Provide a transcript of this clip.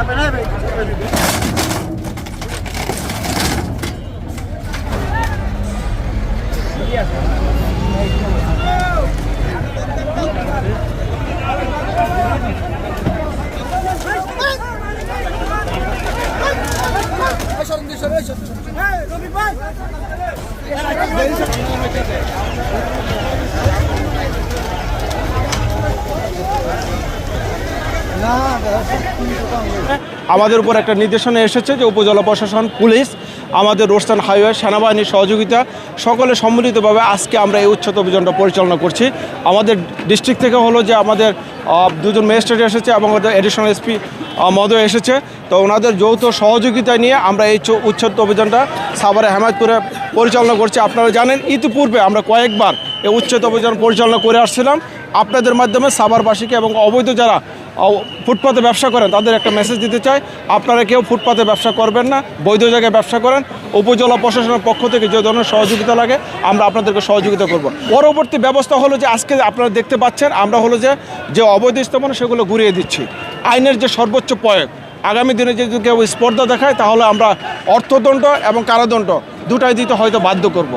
Naar beneden. Yes. Aşağıdan dışarı aşağıdan. Hey, Robi Bay. আমাদের উপর একটা নির্দেশনা এসেছে যে উপজেলা প্রশাসন, পুলিশ, আমাদের রোস্টান হাইওয়ে সেনাবাহিনীর সহযোগিতা, সকলে সম্মিলিতভাবে আজকে আমরা এই উচ্ছেদ অভিযানটা পরিচালনা করছি। আমাদের ডিস্ট্রিক্ট থেকে হলো যে আমাদের দুজন ম্যাজিস্ট্রেট এসেছে এবং এডিশনাল এসপি মহোদয় এসেছে। তো ওনাদের যৌথ সহযোগিতা নিয়ে আমরা এই উচ্ছেদ অভিযানটা সাভারে হেমায়তপুরে পরিচালনা করছি। আপনারা জানেন, ইতিপূর্বে আমরা কয়েকবার এই উচ্ছেদ অভিযান পরিচালনা করে আসছিলাম। আপনাদের মাধ্যমে সাভারবাসীকে এবং অবৈধ যারা ফুটপাতে ব্যবসা করেন, তাদের একটা মেসেজ দিতে চাই। আপনারা কেউ ফুটপাতে ব্যবসা করবেন না, বৈধ জায়গায় ব্যবসা করেন। উপজেলা প্রশাসনের পক্ষ থেকে যে ধরনের সহযোগিতা লাগে, আমরা আপনাদেরকে সহযোগিতা করব। পরবর্তী ব্যবস্থা হলো যে, আজকে আপনারা দেখতে পাচ্ছেন, আমরা হলো যে যে অবৈধ স্থাপনা, সেগুলো ঘুরিয়ে দিচ্ছি। আইনের যে সর্বোচ্চ প্রয়োগ, আগামী দিনে যদি কেউ স্পর্ধা দেখায়, তাহলে আমরা অর্থদণ্ড এবং কারাদণ্ড দুটাই দিতে হয়তো বাধ্য করব।